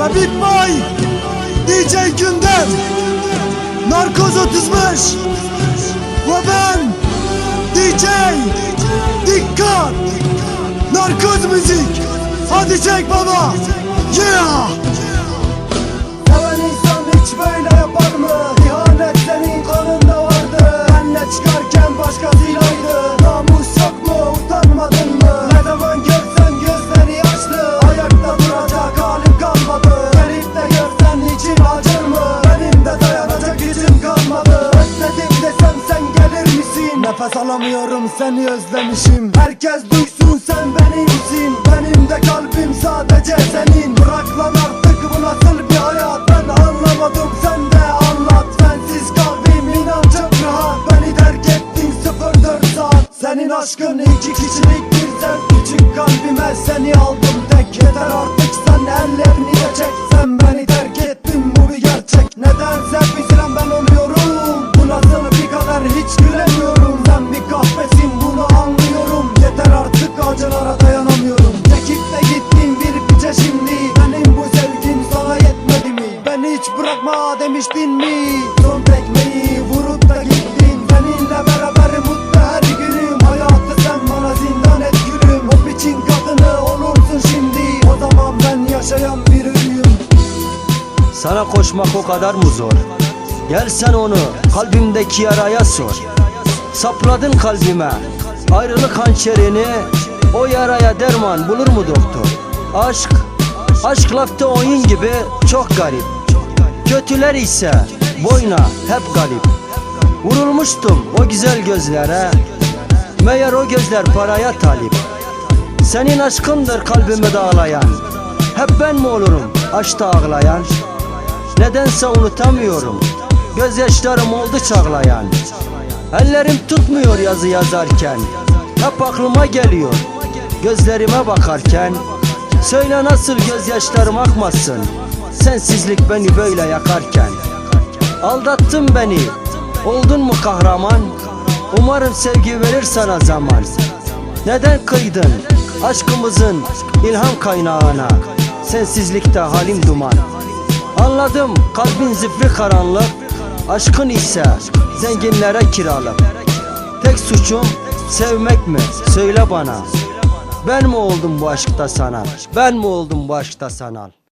Ve Big Boy DJ Gündem Narkoz 35 Ve ben DJ Dikkat. Narkoz müzik. Hadi çek baba. Yeah Nefes alamıyorum seni özlemişim. Herkes duysun sen benimsin Benim de kalbim sadece senin. Bırak bırakma demiştin mi? Son tekmeyi vurup da gittin. Seninle beraber mutlu her günüm. Hayatı sen bana zindan et gülüm. O biçin kadını olursun şimdi. O zaman ben yaşayan bir ölüyüm Sana koşmak o kadar mı zor? Gel sen onu kalbimdeki yaraya sor. Sapladın kalbime ayrılık hançerini. O yaraya derman bulur mu doktor? Aşk, aşk lafta oyun gibi çok garip Kötüler ise boyna hep galip Vurulmuştum o güzel gözlere. Meğer o gözler paraya talip. Senin aşkındır kalbimi dağlayan. Hep ben mi olurum aşkta ağlayan? Nedense unutamıyorum. Gözyaşlarım oldu çağlayan. Ellerim tutmuyor yazı yazarken. Hep aklıma geliyor Gözlerime bakarken Söyle nasıl gözyaşlarım akmasın? Sensizlik beni böyle yakarken. Aldattın beni. Oldun mu kahraman? Umarım sevgi verir sana zaman. Neden kıydın aşkımızın ilham kaynağına? Sensizlikte halim duman. Anladım kalbin zifri karanlık. Aşkın ise zenginlere kiralık. Tek suçum sevmek mi? Söyle bana Ben mi oldum bu aşkta sana Ben mi oldum bu aşkta sanal